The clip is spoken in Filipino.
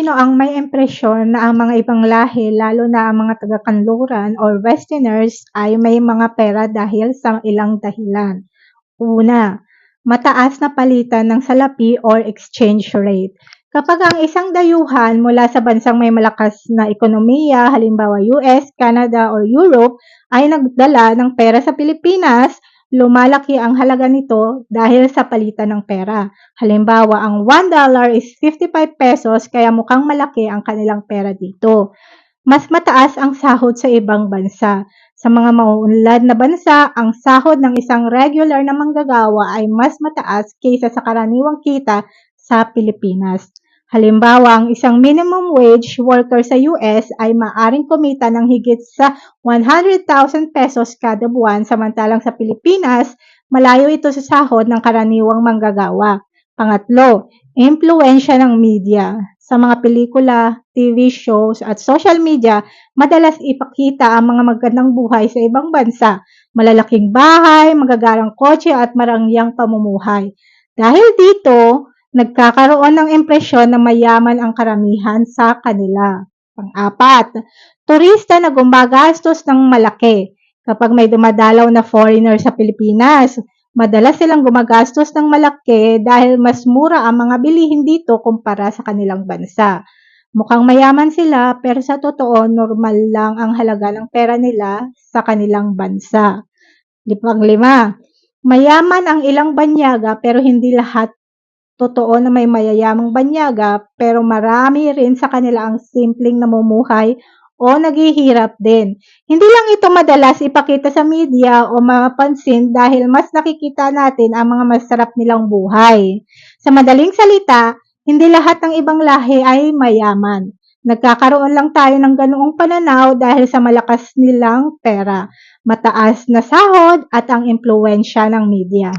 Pilipino ang may impresyon na ang mga ibang lahi, lalo na ang mga taga-kanluran or westerners ay may mga pera dahil sa ilang dahilan. Una, mataas na palitan ng salapi or exchange rate. Kapag ang isang dayuhan mula sa bansang may malakas na ekonomiya, halimbawa US, Canada, or Europe, ay nagdala ng pera sa Pilipinas, lumalaki ang halaga nito dahil sa palitan ng pera. Halimbawa, ang $1 is 55 pesos kaya mukhang malaki ang kanilang pera dito. Mas mataas ang sahod sa ibang bansa. Sa mga mauunlad na bansa, ang sahod ng isang regular na manggagawa ay mas mataas kaysa sa karaniwang kita sa Pilipinas. Halimbawa, ang isang minimum wage worker sa US ay maaring kumita ng higit sa 100,000 pesos kada buwan samantalang sa Pilipinas, malayo ito sa sahod ng karaniwang manggagawa. Pangatlo, impluensya ng media. Sa mga pelikula, TV shows at social media, madalas ipakita ang mga magandang buhay sa ibang bansa, malalaking bahay, magagarang kotse at marangyang pamumuhay. Dahil dito, nagkakaroon ng impresyon na mayaman ang karamihan sa kanila. Pang-apat, turista na gumagastos ng malaki. Kapag may dumadalaw na foreigner sa Pilipinas, madalas silang gumagastos ng malaki dahil mas mura ang mga bilihin dito kumpara sa kanilang bansa. Mukhang mayaman sila pero sa totoo normal lang ang halaga ng pera nila sa kanilang bansa. Pang-lima, mayaman ang ilang banyaga pero hindi lahat Totoo na may mayayamang banyaga pero marami rin sa kanila ang simpleng namumuhay o naghihirap din. Hindi lang ito madalas ipakita sa media o mapansin dahil mas nakikita natin ang mga masarap nilang buhay. Sa madaling salita, hindi lahat ng ibang lahi ay mayaman. Nagkakaroon lang tayo ng ganoong pananaw dahil sa malakas nilang pera, mataas na sahod at ang impluensya ng media.